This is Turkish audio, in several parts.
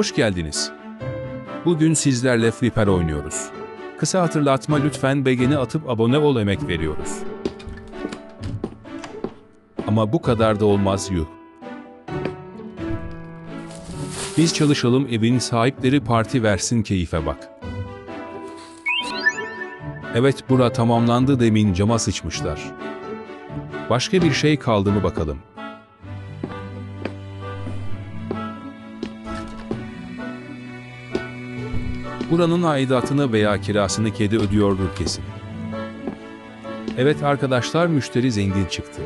Hoş geldiniz. Bugün sizlerle Flipper oynuyoruz. Kısa hatırlatma lütfen beğeni atıp abone ol emek veriyoruz. Ama bu kadar da olmaz yuh. Biz çalışalım evin sahipleri parti versin keyfe bak. Evet bura tamamlandı demin cama sıçmışlar. Başka bir şey kaldı mı bakalım. Buranın aidatını veya kirasını kedi ödüyordur kesin. Evet arkadaşlar müşteri zengin çıktı.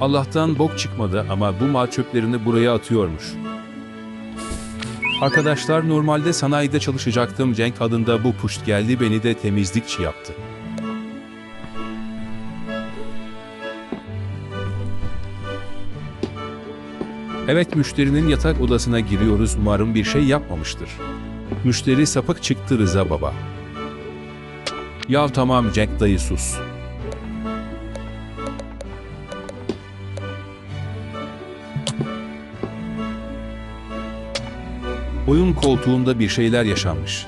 Allah'tan bok çıkmadı ama bu mal çöplerini buraya atıyormuş. Arkadaşlar normalde sanayide çalışacaktım Cenk adında bu puşt geldi beni de temizlikçi yaptı. Evet müşterinin yatak odasına giriyoruz umarım bir şey yapmamıştır. Müşteri sapık çıktı Rıza baba. Ya tamam Jack dayı sus. Oyun koltuğunda bir şeyler yaşanmış.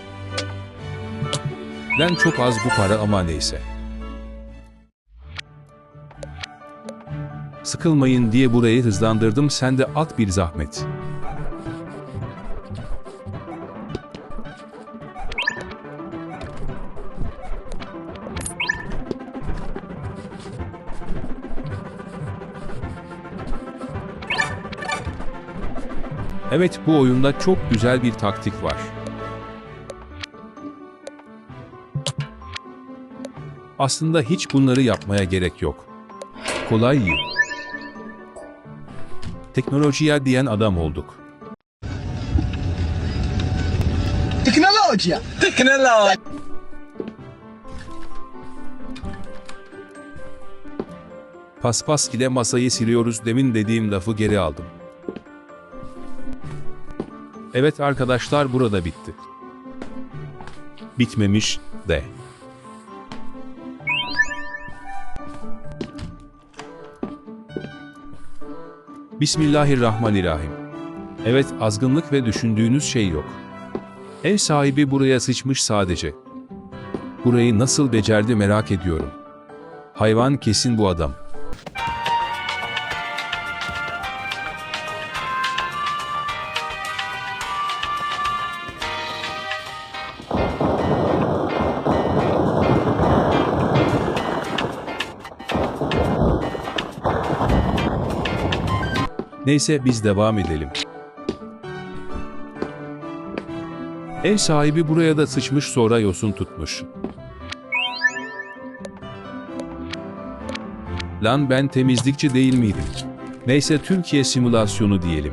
Ben çok az bu para ama neyse. Sıkılmayın diye burayı hızlandırdım sen de at bir zahmet. Evet bu oyunda çok güzel bir taktik var. Aslında hiç bunları yapmaya gerek yok. Kolay iyi. Teknolojiye diyen adam olduk. Tecnologia! Tecnologia! Paspas ile masayı siliyoruz demin dediğim lafı geri aldım. Evet arkadaşlar burada bitti. Bitmemiş de. Bismillahirrahmanirrahim. Evet azgınlık ve düşündüğünüz şey yok. Ev sahibi buraya sıçmış sadece. Burayı nasıl becerdi merak ediyorum. Hayvan kesin bu adam. Neyse biz devam edelim. Ev sahibi buraya da sıçmış sonra yosun tutmuş. Lan ben temizlikçi değil miydim? Neyse Türkiye simülasyonu diyelim.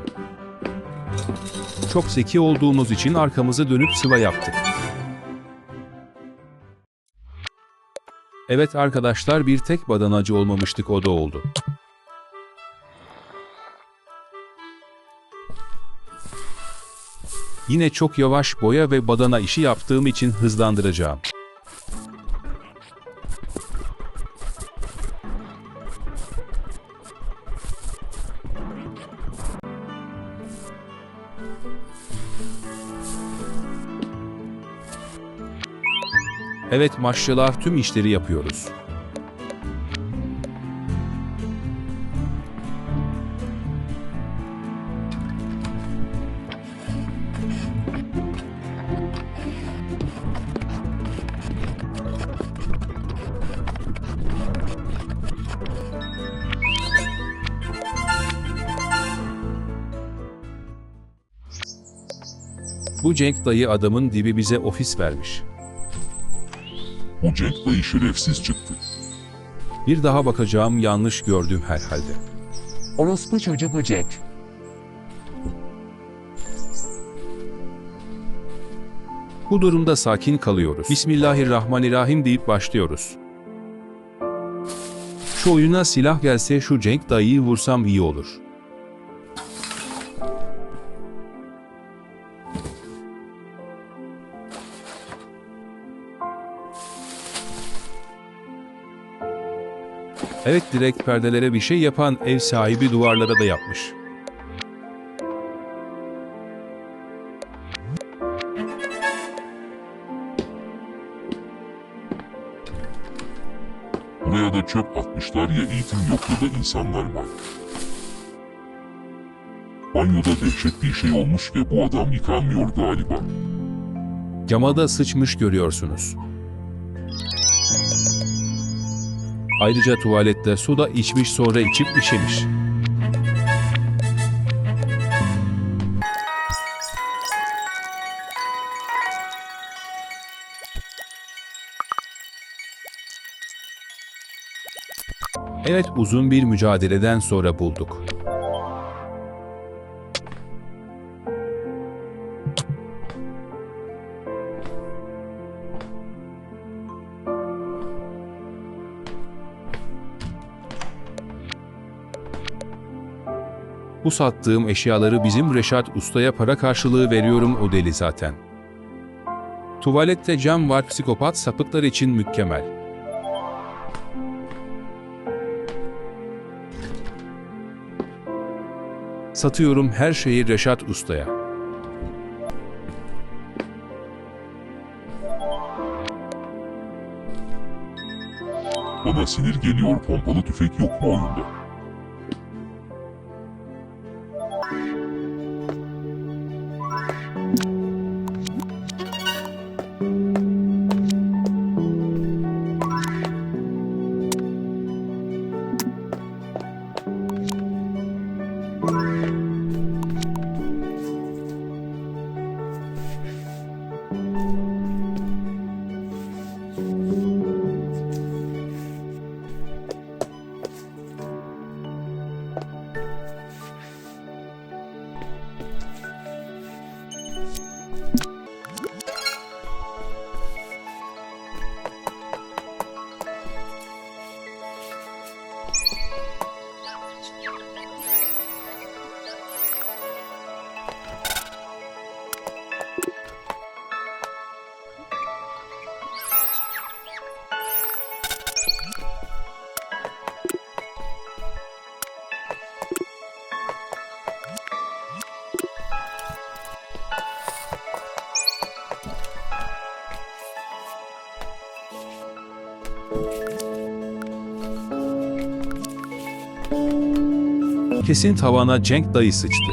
Çok zeki olduğumuz için arkamızı dönüp sıva yaptık. Evet arkadaşlar bir tek badanacı olmamıştık o da oldu. Yine çok yavaş boya ve badana işi yaptığım için hızlandıracağım. Evet maşallah tüm işleri yapıyoruz. Bu Cenk dayı adamın dibi bize ofis vermiş. Bu Cenk dayı şerefsiz çıktı. Bir daha bakacağım yanlış gördüm herhalde. Orospu çocuğu böcek. Bu durumda sakin kalıyoruz. Bismillahirrahmanirrahim deyip başlıyoruz. Şu oyuna silah gelse şu Cenk dayıyı vursam iyi olur. Evet direkt perdelere bir şey yapan ev sahibi duvarlara da yapmış. Buraya da çöp atmışlar ya eğitim yok ya da insanlar var. Banyoda dehşet bir şey olmuş ve bu adam yıkanmıyor galiba. Camada sıçmış görüyorsunuz. Ayrıca tuvalette su da içmiş sonra içip işemiş. Evet uzun bir mücadeleden sonra bulduk. Bu sattığım eşyaları bizim Reşat Usta'ya para karşılığı veriyorum o deli zaten. Tuvalette cam var psikopat sapıklar için mükemmel. Satıyorum her şeyi Reşat Usta'ya. Bana sinir geliyor pompalı tüfek yok mu oyunda? Kesin tavana Cenk dayı sıçtı.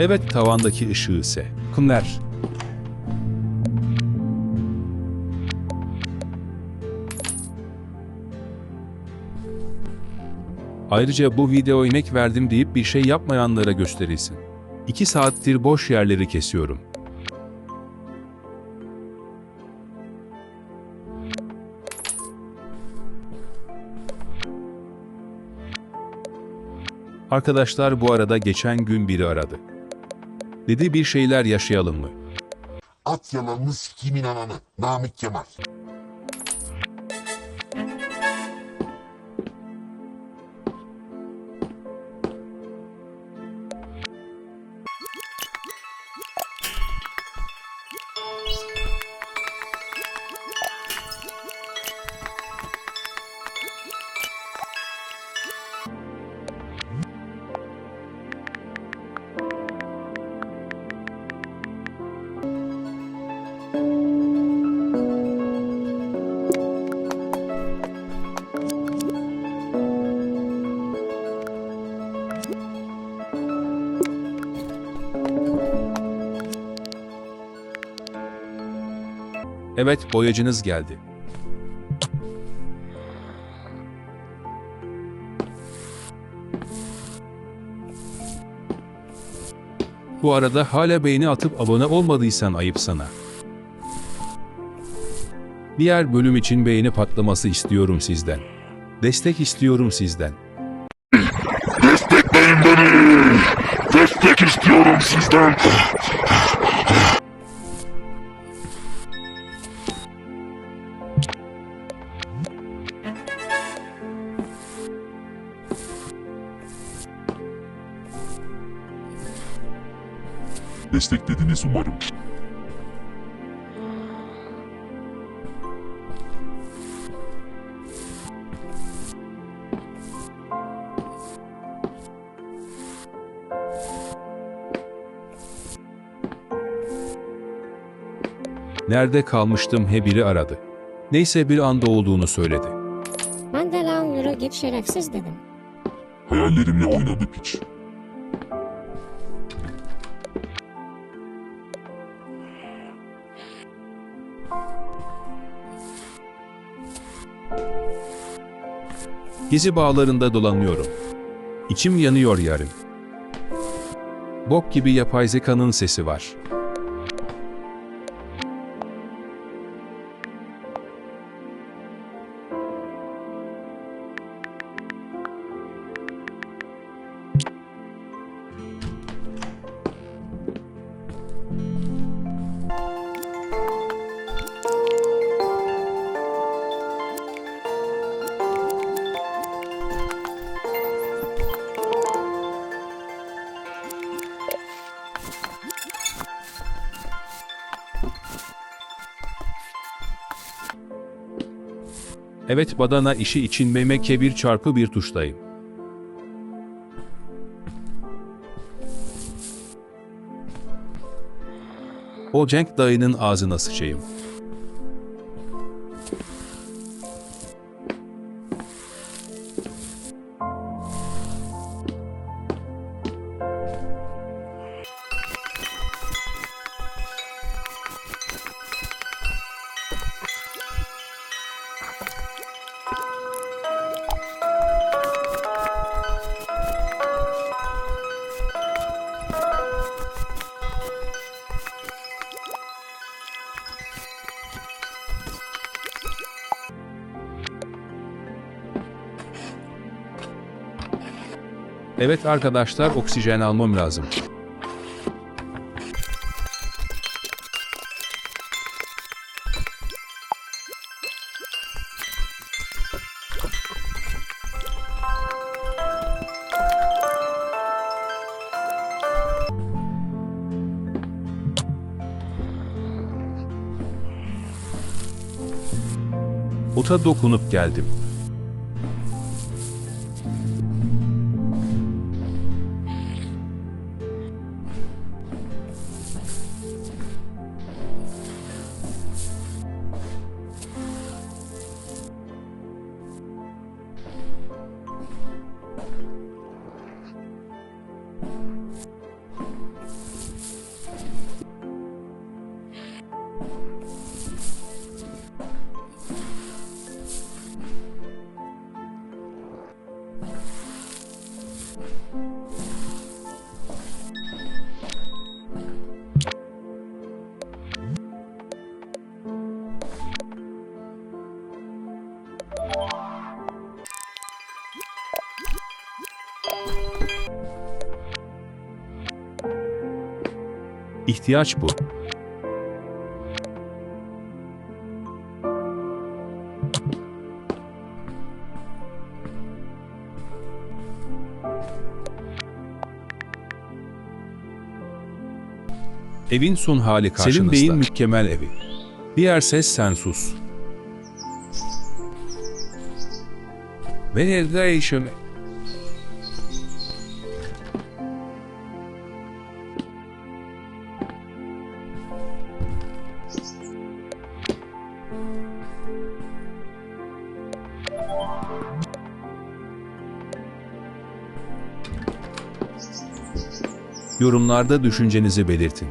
Evet tavandaki ışığı ise. Kımler. Ayrıca bu video emek verdim deyip bir şey yapmayanlara gösterilsin. 2 saattir boş yerleri kesiyorum. Arkadaşlar bu arada geçen gün biri aradı. Dedi bir şeyler yaşayalım mı? At yalanını sikimin ananı. Namık Kemal. Evet boyacınız geldi. Bu arada hala beğeni atıp abone olmadıysan ayıp sana. Diğer bölüm için beğeni patlaması istiyorum sizden. Destek istiyorum sizden. Destekleyin beni! Destek istiyorum sizden! desteklediniz umarım. Nerede kalmıştım he biri aradı. Neyse bir anda olduğunu söyledi. Ben de lan yürü git şerefsiz dedim. Hayallerimle oynadı piç. Gezi bağlarında dolanıyorum. İçim yanıyor yarım. Bok gibi yapay zekanın sesi var. Evet badana işi için memeke bir çarpı bir tuştayım. O Cenk dayının ağzına sıçayım. Evet arkadaşlar oksijen almam lazım. Ota dokunup geldim. İhtiyaç bu. Evin son hali karşınızda. Selim Bey'in mükemmel evi. Diğer ses sen sus. Veneration. Yorumlarda düşüncenizi belirtin.